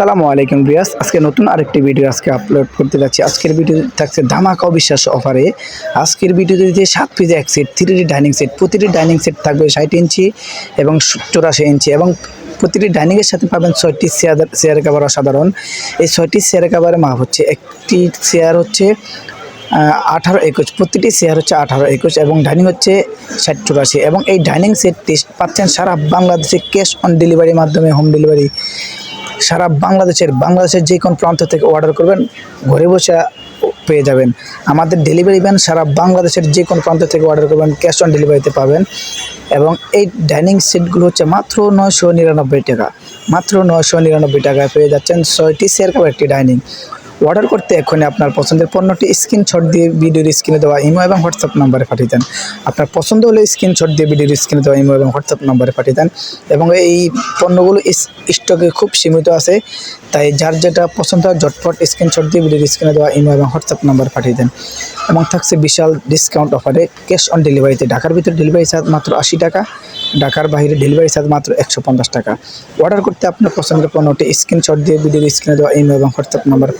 সালামু আলাইকুম রিয়াস আজকে নতুন আরেকটি ভিডিও আজকে আপলোড করতে যাচ্ছি। আজকের ভিডিও থাকছে ধামাকা অবিশ্বাস অফারে আজকের ভিডিওতে সাত পিস এক set three D dining set প্রতিটি ডাইনিং সেট থাকবে ষাট ইঞ্চি এবং চৌরাশি ইঞ্চি এবং প্রতিটি ডাইনিংয়ের সাথে পাবেন ছয়টি চেয়ার চেয়ার কাভার অসাধারণ। এই ছয়টি চেয়ার কাভারের মাপ হচ্ছে একটি চেয়ার হচ্ছে আঠারো একুশ। প্রতিটি চেয়ার হচ্ছে আঠারো একুশ এবং ডাইনিং হচ্ছে ষাট চুরাশি। এবং এই ডাইনিং সেটটি পাচ্ছেন সারা বাংলাদেশে ক্যাশ অন ডেলিভারির মাধ্যমে হোম ডেলিভারি সারা বাংলাদেশের বাংলাদেশের যে কোনো প্রান্ত থেকে অর্ডার করবেন, ঘরে বসে পেয়ে যাবেন। আমাদের ডেলিভারি ভ্যান সারা বাংলাদেশের যে কোনো প্রান্ত থেকে অর্ডার করবেন ক্যাশ অন ডেলিভারিতে পাবেন। এবং এই ডাইনিং সেটগুলো হচ্ছে মাত্র নয়শো নিরানব্বই টাকা। মাত্র নয়শো নিরানব্বই টাকায় পেয়ে যাচ্ছেন ছয়টি সেরকম একটি ডাইনিং অর্ডার করতে এক্ষুনি আপনার পছন্দের পণ্যটি স্ক্রিনশট দিয়ে ভিডিওর স্ক্রিনে দেওয়া ইমো এবং হোয়াটসঅ্যাপ নাম্বারে পাঠিয়ে দেন। আপনার পছন্দ হলে স্ক্রিনশট দিয়ে ভিডিওর স্ক্রিনে দেওয়া ইমো এবং হোয়াটসঅ্যাপ নাম্বারে পাঠিয়ে দেন এবং এই পণ্যগুলো স্টকে খুব সীমিত আছে, তাই যার যেটা পছন্দ হয় ঝটপট স্ক্রিনশট দিয়ে ভিডিওর স্ক্রিনে দেওয়া ইমো এবং হোয়াটসঅ্যাপ নাম্বার পাঠিয়ে দেন এবং থাকছে বিশাল ডিসকাউন্ট অফারে ক্যাশ অন ডেলিভারিতে। ঢাকার ভিতরে ডেলিভারি চার্জ মাত্র আশি টাকা, ঢাকার বাইরে ডেলিভারি চার্জ মাত্র একশো পঞ্চাশ টাকা। অর্ডার করতে আপনার পছন্দের পণ্যটি স্ক্রিনশট দিয়ে ভিডিওর স্ক্রিনে দেওয়া ইমো এবং হোয়াটসঅ্যাপ নাম্বার